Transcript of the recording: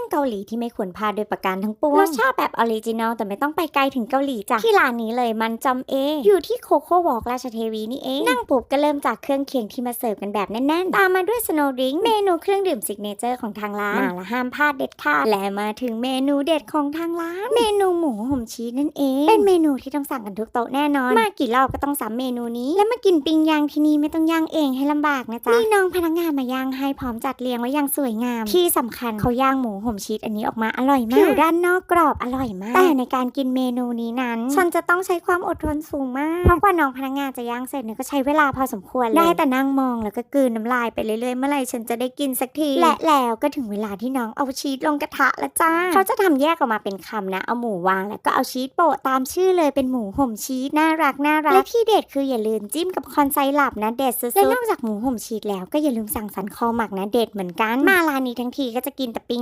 งเกาหลีที่ไม่ควรพลาดโดยประการทั้งปวงรสชาติแบบออริจินอลแต่ไม่ต้องไปไกลถึงเกาหลีจ้ะที่ร้านนี้เลยมันจอมเอ อยู่ที่โคโค่วอล์กราชเทวีนี่เอง นั่งปุ๊บก็เริ่มจากเครื่องเคียงที่มาเสิร์ฟกันแบบแน่นๆ ตามมาด้วยสโนว์ดริงก์เมนูเครื่องดื่มซิกเนเจอร์ของทางร้านมาละห้ามพลาดเด็ดขาดและมาถึงเมนูเด็ดของทางร้าน เมนูหมูห่มชีสนั่นเอง เป็นเมนูที่ต้องสั่งกันทุกโต๊ะแน่นอน มากี่รอบก็ต้องซ้ำเมนูนี้ และมากินปิ้งย่างที่นี่ไม่ต้องย่างเองให้ลำบากนะจ๊ะมีน้องพนักงานมาย่างให้พร้อมจัดเรียงไว้อย่างสวยงาม ที่สำคัญเขาย่างหมูห่มชีสอันนี้ออกมาอร่อยมากผิวด้านนอกกรอบอร่อยมาก แต่ในการกินเมนูนี้นั้น ฉันจะต้องใช้ความอดทนสูงมาก เพราะกว่าน้องพนักงานจะย่างเสร็จเนี่ยก็ใช้เวลาพอสมควรเลยได้แต่นั่งมองแล้วก็กลืนน้ำลายไปเรื่อยๆเมื่อไหร่ฉันจะได้กินสักที และแล้วก็ถึงเวลาที่น้องเอาชีสลงกระทะแล้วจ้าเขาจะทำแยกออกมาเป็นคำนะ เอาหมูวางแล้วก็เอาชีสโปะตามชื่อเลยเป็นหมูห่มชีสน่ารักน่ารักและที่เด็ดคืออย่าลืมจิ้มกับคอนไซรัปนะเด็ดสุดๆและนอกจากหมูห่มชีสแล้วก็อย่าลืมสั่งสันคอหมักนะเด็ดเหมือนกันมาร้านนี้ทั้งทีก็จะกินแต่ปิ้ง